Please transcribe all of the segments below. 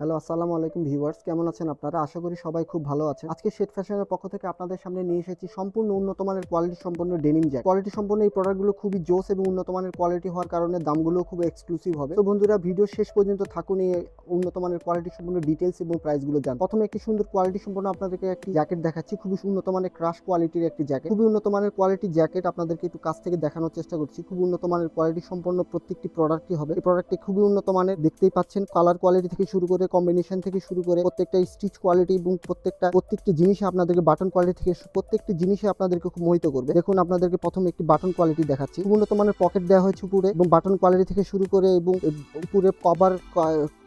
Hello, আসসালামু আলাইকুম viewers. কেমন আছেন আপনারা? আশা করি সবাই খুব ভালো আছেন। আজকে শেট ফ্যাশনের পক্ষ থেকে আপনাদের সামনে নিয়ে এসেছি সম্পূর্ণ উন্নত মানের কোয়ালিটি সম্পন্ন ডেনিম জ্যাক কোয়ালিটি সম্পন্ন এই প্রোডাক্টগুলো খুবই জোস এবং উন্নত মানের কোয়ালিটি হওয়ার কারণে দামগুলো খুব এক্সক্লুসিভ হবে। তো বন্ধুরা, ভিডিও শেষ পর্যন্ত থাকুন, এই উন্নত মানের কোয়ালিটি সম্পন্ন ডিটেলস এবং প্রাইসগুলো জান প্রথমে একটি সুন্দর কোয়ালিটি সম্পন্ন আপনাদেরকে একটি জ্যাকেট দেখাচ্ছি। খুবই উন্নত মানের ক্রাশ কোয়ালিটির একটি জ্যাকেট খুবই উন্নত মানের কোয়ালিটি জ্যাকেট আপনাদেরকে একটু কাছ থেকে দেখানোর চেষ্টা করছি। খুব উন্নত মানের কোয়ালিটি সম্পন্ন প্রত্যেকটি প্রোডাক্টই হবে। এই প্রোডাক্টটি খুবই উন্নত মানের, দেখতেই পাচ্ছেন। কালার কোয়ালিটি থেকে শুরু করে কম্বিনেশন থেকে শুরু করে প্রত্যেকটা স্টিচ কোয়ালিটি এবং প্রত্যেকটা, প্রত্যেকটি জিনিসে আপনাদেরকে বাটন কোয়ালিটি থেকে প্রত্যেকটি জিনিসে আপনাদেরকে খুব মোহিত করবে। দেখুন, আপনাদেরকে প্রথম একটি বাটন কোয়ালিটি দেখাচ্ছি। উন্নত মানের পকেট দেওয়া হয়েছে উপরে এবং বাটন কোয়ালিটি থেকে শুরু করে এবং উপরে কভার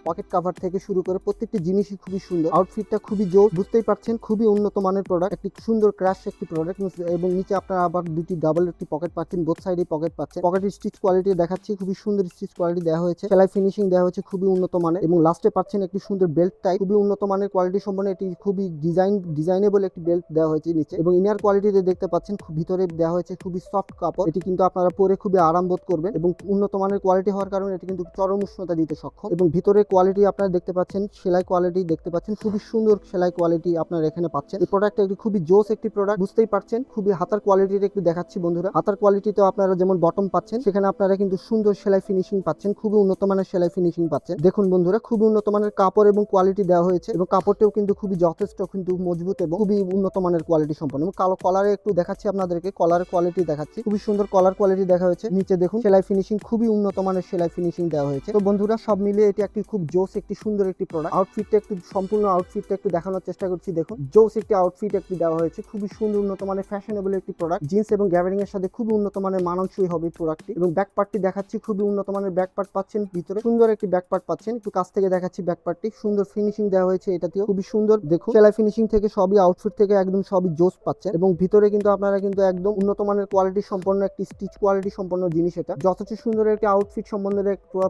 পকেট কাভার থেকে শুরু করে প্রত্যেকটি জিনিসই খুবই সুন্দর। আউটফিটটা খুবই জোর বুঝতেই পারছেন, খুবই উন্নত মানের প্রোডাক্ট একটি সুন্দর ক্রাশ একটি প্রোডাক্ট এবং নিচে আপনারা আবার দুটি ডাবল একটি পকেট পাচ্ছেন বোথ সাইডে পকেট পাচ্ছেন। পকেটের স্টিচ কোয়ালিটি দেখাচ্ছি, খুবই সুন্দর স্টিচ কোয়ালিটি দেওয়া হয়েছে। সেলাই ফিনিশিং দেওয়া হয়েছে, খুবই উন্নত মানের, এবং লাস্টে পাচ্ছেন একটি সুন্দর বেল্ট টাইপ খুবই উন্নত মানের কোয়ালিটি সম্পন্ন এটি খুবই ডিজাইন ডিজাইনেবল একটি বেল্ট দেওয়া হয়েছে নিচে। এবং ইনার কোয়ালিটিতে দেখতে পাচ্ছেন, খুব ভিতরে দেওয়া হয়েছে খুবই সফট কাপড়। এটি কিন্তু আপনারা পরে খুবই আরাম বোধ করবেন, এবং উন্নত মানের কোয়ালিটি হওয়ার কারণে এটি কিন্তু চরম উষ্ণতা দিতে সক্ষম। এবং ভিতরে কোয়ালিটি আপনারা দেখতে পাচ্ছেন, সেলাই কোয়ালিটি দেখতে পাচ্ছেন, খুবই সুন্দর সেলাই কোয়ালিটি আপনারা এখানে পাচ্ছেন। এই প্রোডাক্টটা একটি খুবই জোস একটি প্রোডাক্ট বুঝতেই পারছেন, খুবই হাতার কোয়ালিটির একটু দেখাচ্ছি বন্ধুরা। হাতার কোয়ালিটিতে আপনারা যেমন বটম পাচ্ছেন, সেখানে আপনারা কিন্তু সুন্দর সেলাই ফিনিশিং পাচ্ছেন, খুবই উন্নত মানের সেলাই ফিনিশিং পাচ্ছেন। দেখুন বন্ধুরা, খুবই উন্নত মানের কাপড় এবং কোয়ালিটি দেওয়া হয়েছে, এবং কাপড়টাও কিন্তু খুবই যথেষ্ট, কিন্তু মজবুত এবং খুবই উন্নত মানের কোয়ালিটি সম্পন্ন। এবং কালো কলারে একটু দেখাচ্ছি আপনাদেরকে কলারের কোয়ালিটি দেখাচ্ছি। খুবই সুন্দর কলার কোয়ালিটি দেখা হয়েছে। নিচে দেখুন, সেলাই ফিনিশিং খুবই উন্নত মানের সেলাই ফিনিশিং দেওয়া হয়েছে। তো বন্ধুরা, সব মিলিয়ে এটি একটি খুব জোস একটি সুন্দর একটি প্রোডাক্ট আউটফিটটা একটু সম্পূর্ণ আউটফিটটা একটু দেখানোর চেষ্টা করছি, দেখুন। জোস একটি আউটফিট একটি দেওয়া হয়েছে, খুবই সুন্দর উন্নত মানের ফ্যাশনেবল একটি প্রোডাক্ট জিন্স এবং গ্যাবারিং এর সাথে খুবই উন্নত মানের মানানসই হবে প্রোডাক্টটি এবং ব্যাক পার্টটি দেখাচ্ছি, খুবই উন্নত মানের ব্যাক পার্ট পাচ্ছেন ভিতরে। সুন্দর একটি ব্যাক পার্ট পাচ্ছেন। একটু কাছ থেকে দেখাচ্ছি ব্যাক পার্টটি সুন্দর ফিনিশিং দেওয়া হয়েছে এটাতেও। খুবই সুন্দর, দেখুন। সেলাই ফিনিশিং থেকে সবই আউটফিট থেকে একদম সবই জোস পাচ্ছেন। এবং ভিতরে কিন্তু আপনারা কিন্তু একদম উন্নত মানের কোয়ালিটি সম্পন্ন একটি স্টিচ কোয়ালিটি সম্পন্ন জিনিস এটা। যথেষ্ট সুন্দর একটি আউটফিট সম্বন্ধে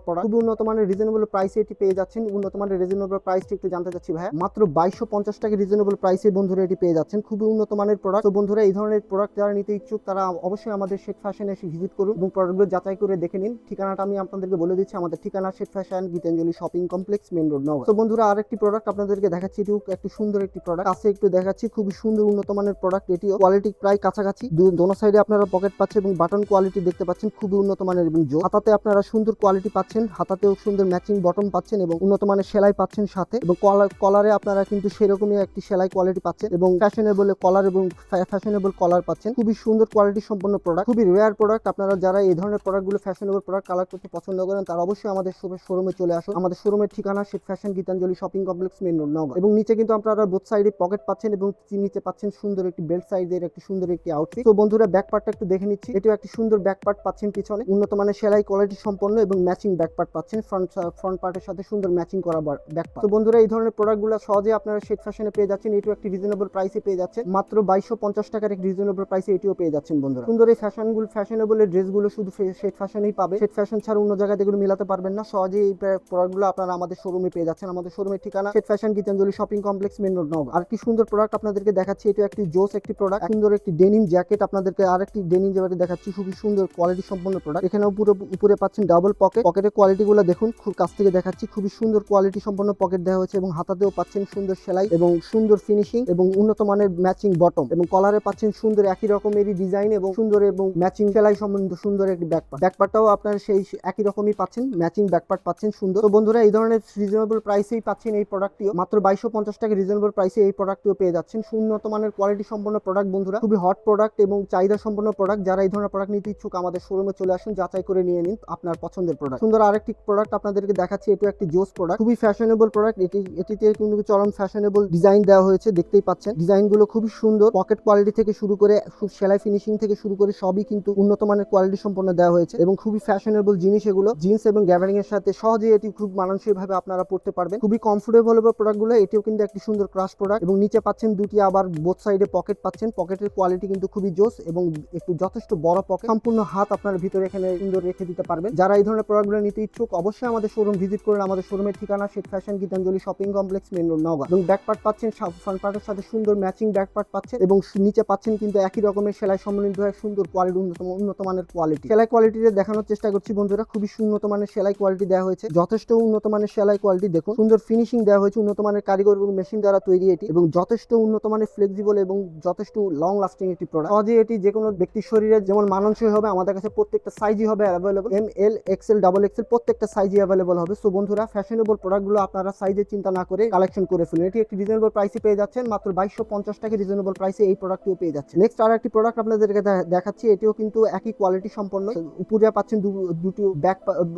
প্রোডাক্ট খুবই উন্নত মানের রিজনেবল প্রাইসে এটি পেয়ে যাচ্ছেন। উন্নত মানের রিজনেবল প্রাইসটি একটু জানতে চাচ্ছি ভাই মাত্র বাইশশো পঞ্চাশ টাকা রিজনেবল প্রাইসে বন্ধুরা এটি পেয়ে যাচ্ছেন। খুবই উন্নত মানের প্রোডাক্ট তো বন্ধুরা, এই ধরনের প্রোডাক্ট যারা নিতে ইচ্ছুক, তারা অবশ্যই আমাদের শেখ ফ্যাশন এসে ভিজিট করুন এবং প্রোডাক্টগুলো যাচাই করে দেখে নিন। ঠিকানাটা আমি আপনাদেরকে বলে দিচ্ছি। আমাদের ঠিকানা Sheikh fashion Gitanjali shopping complex main road নগর তো বন্ধুরা, আরেকটি প্রোডাক্ট আপনাদেরকে দেখাচ্ছি। এটিও একটি সুন্দর একটি প্রোডাক্ট কাছে একটু দেখাচ্ছি। খুবই সুন্দর উন্নত মানের প্রোডাক্ট এটিও কোয়ালিটি প্রায় কাছাকাছি। দোনো সাইডে আপনারা পকেট পাচ্ছেন এবং বাটন কোয়ালিটি দেখতে পাচ্ছেন। খুবই উন্নত মানের এবং হাতাতে আপনারা সুন্দর কোয়ালিটি পাচ্ছেন। হাতাতেও সুন্দর ম্যাচিং বটম পাচ্ছেন। এবং উন্নত মানের সেলাই পাচ্ছেন সাথে এবং কলার আপনারা কিন্তু সেরকমই একটি সেলাই কোয়ালিটি পাচ্ছেন এবং ফ্যাশনেবল কলার এবং ফ্যাশনেবল কলার পাচ্ছেন। খুবই সুন্দর কোয়ালিটি সম্পন্ন প্রোডাক্ট খুবই রেয়ার প্রোডাক্ট আপনারা যারা এই ধরনের প্রোডাক্টগুলো ফ্যাশনেবল প্রোডাক্ট কালার করতে পছন্দ করেন, তারা অবশ্যই আমাদের শোরুমে চলে আসুন। আমাদের শোরুমের ঠিকানা Sheikh fashion Gitanjali shopping complex main নগর এবং নিচে কিন্তু আপনারা বোথ সাইডে পকেট পাচ্ছেন এবং নিচে পাচ্ছেন সুন্দর একটি বেল্ট সাইজের একটি সুন্দর একটি আউটফিট তো বন্ধুরা ব্যাক পার্টটা একটু দেখে নিচ্ছি। এটিও একটি সুন্দর ব্যাক পার্ট পাচ্ছেন পিছনে। উন্নত মানের সেলাই কোয়ালিটি সম্পন্ন এবং ম্যাচিং ব্যাক পার্ট পাচ্ছেন। ফ্রন্ট ফ্রন্ট পার্টের সাথে সুন্দর ম্যাচিং করা ব্যাক তো বন্ধুরা, এই ধরনের প্রোডাক্টগুলো সহজে আপনারা শেখ ফ্যাশনে পেয়ে যাচ্ছেন। এটিও একটি রিজনেবল প্রাইসে পেয়ে যাচ্ছেন। মাত্র বাইশশো পঞ্চাশ টাকার একটি রিজনেবল প্রাইসে এটিও পেয়ে যাচ্ছেন বন্ধুরা। সুন্দর এই ফ্যাশনগুলো ফ্যাশনেবল ড্রেসগুলো শুধু শেখ ফ্যাশনেই পাবে। শেখ ফ্যাশন ছাড়া অন্য জায়গায় এগুলো মিলাতে পারবেন না। সহজে এই প্রোডাক্টগুলো আপনারা আমাদের শোরুমে পেয়ে যাচ্ছেন। আমাদের শোরুমের ঠিকানা Sheikh fashion Gitanjali shopping complex main road নগর আর কি সুন্দর প্রোডাক্ট আপনাদেরকে দেখাচ্ছি এটা একটি জোস একটি প্রোডাক্ট সুন্দর একটি ডেনিম জ্যাকেট আপনাদেরকে আর একটি ডেনিম জ্যাকেট দেখাচ্ছি। খুবই সুন্দর কোয়ালিটি সম্পন্ন প্রোডাক্ট এখানে উপরে উপরে পাচ্ছেন ডাবল পকেট পকেটের কোয়ালিটিগুলো দেখুন। খুব কাছ থেকে দেখাচ্ছি। খুবই সুন্দর কোয়ালিটি সম্পন্ন পকেট দেওয়া হয়েছে এবং হাতাতেও পাচ্ছেন সুন্দর সেলাই এবং সুন্দর ফিনিশিং এবং উন্নত মানের ম্যাচিং বটম এবং কলারে পাচ্ছেন সুন্দর একই রকমেরই ডিজাইন এবং সুন্দর এবং ম্যাচিং সেলাই সম্বন্ধ সুন্দর একটি ব্যাকপার্ট ব্যাকপার্টটাও আপনার সেই একই রকমই পাচ্ছেন ম্যাচিং ব্যাকপার্ট পাচ্ছেন সুন্দর। তো বন্ধুরা, এই ধরনের রিজনেবল প্রাইসেই পাচ্ছেন এই প্রোডাক্টটিও মাত্র বাইশশো পঞ্চাশ টাকা রিজনেবল প্রাইসে এই প্রোডাক্টটিও পেয়ে যাচ্ছেন। উন্নত মানের কোয়ালিটি সম্পন্ন প্রোডাক্ট বন্ধুরা, খুবই হট প্রোডাক্ট এবং চাহিদা সম্পন্ন প্রোডাক্ট যারা এই ধরনের প্রোডাক্ট নিতে ইচ্ছুক, আমাদের শোরুমে চলে আসুন, যাচাই করে নিয়ে নিন আপনার পছন্দের প্রোডাক্ট সুন্দর আরেকটি প্রোডাক্ট আপনাদেরকে দেখাচ্ছি, এটা একটি জোস প্রোডাক্ট খুবই ফ্যাশনেবল প্রোডাক্ট এটি, এটিতে কিন্তু চরম ফ্যাশনেবল ডিজাইন দেওয়া হয়েছে, দেখতেই পাচ্ছেন। ডিজাইনগুলো খুবই সুন্দর। পকেট কোয়ালিটি থেকে শুরু করে সেলাই ফিনিশিং থেকে শুরু করে সবই কিন্তু উন্নত মানের কোয়ালিটি সম্পন্ন দেওয়া হয়েছে এবং খুবই ফ্যাশনেবল জিনিস এগুলো। জিন্স এবং গ্যাবারিং এর সাথে সহজেই এটি খুব মানানসই ভাবে আপনারা পড়তে পারবেন। খুবই কমফোর্টেবল প্রোডাক্টগুলো এটিও কিন্তু একটি সুন্দর ক্রাশ প্রোডাক্ট এবং নিচে পাচ্ছেন দুটি, আবার বোথ সাইডে পকেট পাচ্ছেন। পকেটের কোয়ালিটি কিন্তু খুবই জোস এবং একটু যথেষ্ট বড় পকেট সম্পূর্ণ হাত আপনার ভিতরে এখানে সুন্দর রেখে দিতে পারবেন। যারা এই ধরনের প্রোডাক্টগুলো নিতে ইচ্ছুক, অবশ্যই আমাদের শোরুম ভিজিট করুন আমাদের শোরুমের ঠিকানা Sheikh fashion Gitanjali shopping complex main road, Naogaon. এবং ব্যাক পার্ট পাচ্ছেন ফ্রন্ট পার্টের সাথে সুন্দর ম্যাচিং ব্যাক পার্ট পাচ্ছেন এবং নিচে পাচ্ছেন কিন্তু একই রকমের সেলাই সমন্বিত হয়ে সুন্দর কোয়ালিটি উন্নত উন্নত মানের কোয়ালিটি সেলাই কোয়ালিটিতে দেখানোর চেষ্টা করছি বন্ধুরা, খুবই উন্নত মানের সেলাই কোয়ালিটি দেওয়া হয়েছে। যথেষ্ট উন্নত মানের সেলাই কোয়ালিটি দেখুন। সুন্দর ফিনিশিং দেওয়া হয়েছে উন্নত মানের কারিগর এবং মেশিন দ্বারা তৈরি এটি এবং যথেষ্ট উন্নত মানের ফ্লেক্সিবল এবং যথেষ্ট লং লাস্টিং একটি প্রোডাক্ট সহজে এটি যে কোনো ব্যক্তির শরীরে যেমন মানানসই হবে, আমাদের কাছে প্রত্যেকটা সাইজই হবে available M L XL double XL প্রত্যেকটা সাইজই অ্যাভেলেবল হবে। সো বন্ধুরা ফ্যাশনেবল প্রোডাক্টগুলো আপনারা সাইজের চিন্তা না করে কালেকশন করে ফেলুন। এটি একটি রিজনেবল প্রাইসে পেয়ে যাচ্ছেন, মাত্র বাইশশো পঞ্চাশ টাকা রিজনেবল প্রাইসে এই প্রোডাক্টটিও পেয়ে যাচ্ছে নেক্সট আর একটি প্রোডাক্ট আপনাদেরকে দেখাচ্ছি, এটিও কিন্তু একই কোয়ালিটি সম্পন্ন। উপরে পাচ্ছেন দুটি ব্যাক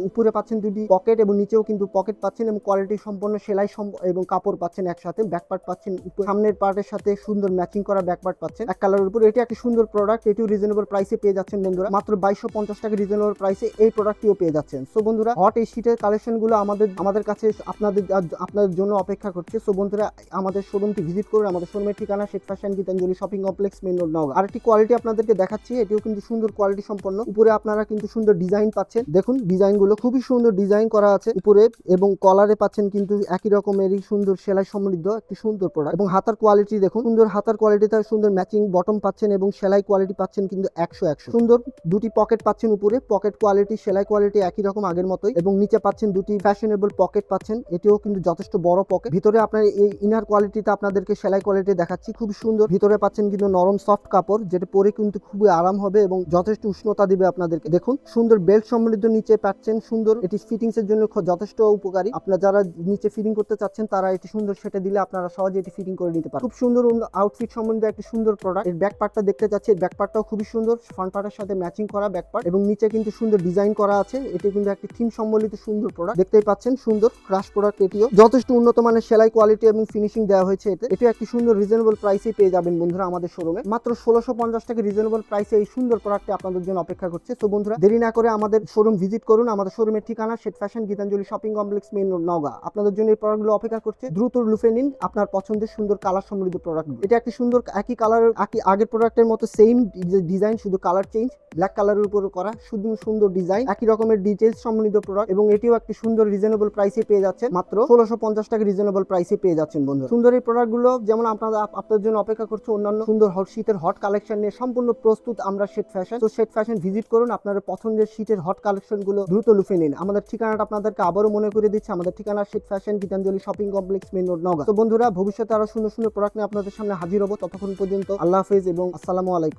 উপরে পাচ্ছেন দুটি পকেট এবং নিচেও কিন্তু পকেট পাচ্ছেন এবং কোয়ালিটি সম্পন্ন সেলাই এবং কাপড় পাচ্ছেন একসাথে। ব্যাক পার্ট পাচ্ছেন সামনের পার্টের সাথে সুন্দর ম্যাচিং করা ব্যাক পার্ট পাচ্ছেন। এক কালারের উপর এটি একটি সুন্দর প্রোডাক্ট এটিও রিজনেবল প্রাইসে পেয়ে যাচ্ছেন বন্ধুরা। মাত্র বাইশশো পঞ্চাশ টাকা রিজনেবল প্রাইসে এই প্রোডাক্টটিও পেয়ে যাচ্ছেন। সো বন্ধুরা হট এই শীটের কালেকশনগুলো আমাদের আমাদের কাছে আপনাদের আপনাদের জন্য অপেক্ষা করছে। সো বন্ধুরা, আমাদের শোরুমটি ভিজিট করুন। আমাদের শোরুমের ঠিকানা Sheikh fashion Gitanjali shopping complex main road Naogaon. আরেকটি কোয়ালিটি আপনাদেরকে দেখাচ্ছি, এটিও কিন্তু সুন্দর কোয়ালিটি সম্পন্ন। উপরে আপনারা কিন্তু সুন্দর ডিজাইন পাচ্ছেন। দেখুন ডিজাইনগুলো খুবই সুন্দর ডিজাইন করা আছে উপরে এবং কলারে পাচ্ছেন কিন্তু একই রকমেরই সুন্দর সেলাই সমৃদ্ধ একটি সুন্দর প্রোডাক্ট এবং হাতার কোয়ালিটি দেখুন, সুন্দর হাতার কোয়ালিটিতে সুন্দর ম্যাচিং বটম পাচ্ছেন এবং সেলাই কোয়ালিটি পাচ্ছেন কিন্তু একশো একশো। সুন্দর দুটি পকেট পাচ্ছেন উপরে পকেট কোয়ালিটি সেলাই কোয়ালিটি একই রকম আগের মতোই এবং নিচে পাচ্ছেন দুটি ফ্যাশনেবল পকেট পাচ্ছেন, এটিও কিন্তু যথেষ্ট বড় পকেট ভিতরে আপনার এই ইনার কোয়ালিটিতে আপনাদেরকে সেলাই কোয়ালিটি দেখাচ্ছি, খুব সুন্দর। ভিতরে পাচ্ছেন কিন্তু নরম সফট কাপড়, যেটা পরে কিন্তু খুবই আরাম হবে এবং যথেষ্ট উষ্ণতা দিবে আপনাদেরকে। দেখুন, সুন্দর বেল্ট সমৃদ্ধ নিচে পাচ্ছেন, সুন্দর। এটি ফিটিংস এর জন্য যথেষ্ট উপকারী। আপনারা যারা নিচে ফিটিং করতে চাচ্ছেন, তারা এটি সুন্দর সেটা দিলে আপনারা সহজে এটি ফিটিং করে নিতে পারেন খুব সুন্দর আউটফিট সম্বন্ধে একটি সুন্দর প্রোডাক্টের ব্যাক পার্টটা দেখতে চাচ্ছি, এর ব্যাক পার্টটাও খুবই সুন্দর। ফ্রন্ট পার্টের সাথে ম্যাচিং করা ব্যাক পার্ট এবং নিচে কিন্তু সুন্দর ডিজাইন করা আছে। এটি কিন্তু একটি থিম সম্বলিত সুন্দর প্রোডাক্ট দেখতেই পাচ্ছেন সুন্দর ক্রাশ প্রোডাক্ট এটিও। যথেষ্ট উন্নত মানের সেলাই কোয়ালিটি এবং ফিনিশিং দেওয়া হয়েছে এতে। এটি একটি সুন্দর রিজনেবল প্রাইসে পেয়ে যাবেন বন্ধুরা আমাদের শোরুমে মাত্র ষোলোশো পঞ্চাশ টাকা রিজনেবল প্রাইসে এই সুন্দর প্রোডাক্টটি আপনাদের জন্য অপেক্ষা করছে। তো বন্ধুরা, দেরি না করে আমাদের শোরুম ভিজিট করুন। আমাদের শোরুমের ঠিকানা Sheikh fashion Gitanjali shopping complex main Naogaon. আপনাদের জন্য এই প্রোডাক্টগুলো অপেক্ষা করছে। দ্রুত লুফে নিন আপনার পছন্দের সুন্দর কালার সমৃদ্ধ প্রোডাক্ট এটা একটি সুন্দর একই কালারের একই আগের প্রোডাক্টের মতো সেম ডিজাইন শুধু কালার চেঞ্জ ব্ল্যাক কালারের উপর করা। শুধু সুন্দর ডিজাইন একই রকমের ডিটেলস সমৃদ্ধ প্রোডাক্ট এবং এটিও একটি সুন্দর রিজনেবল প্রাইসে পেয়ে যাচ্ছেন। মাত্র ষোলোশো পঞ্চাশ টাকা রিজনেবল প্রাইসে পেয়ে যাচ্ছেন বন্ধু সুন্দর এই প্রোডাক্টগুলো যেমন আপনারা আপ- আপনাদের জন্য অপেক্ষা করছে অন্যান্য সুন্দর হট শীতের হট কালেকশন নিয়ে সম্পূর্ণ প্রস্তুত আমরা শেট ফ্যাশন তো শেট ফ্যাশন ভিজিট করুন, আপনার পছন্দের শীতের হট কালেকশনগুলো দ্রুত লুফে নিন। আমাদের ঠিকানাটা আপনাদেরকে আবারও মনে করে দিচ্ছে, আমাদের ঠিকানা Sheikh fashion Gitanjali shopping complex main road Naga তো বন্ধুরা, ভবিষ্যতে আরও সুন্দর সুন্দর প্রোডাক্ট নিয়ে আপনাদের সামনে হাজির হব। ততক্ষণ পর্যন্ত আল্লাহ হাফেজ এবং আসসালামু আলাইকুম।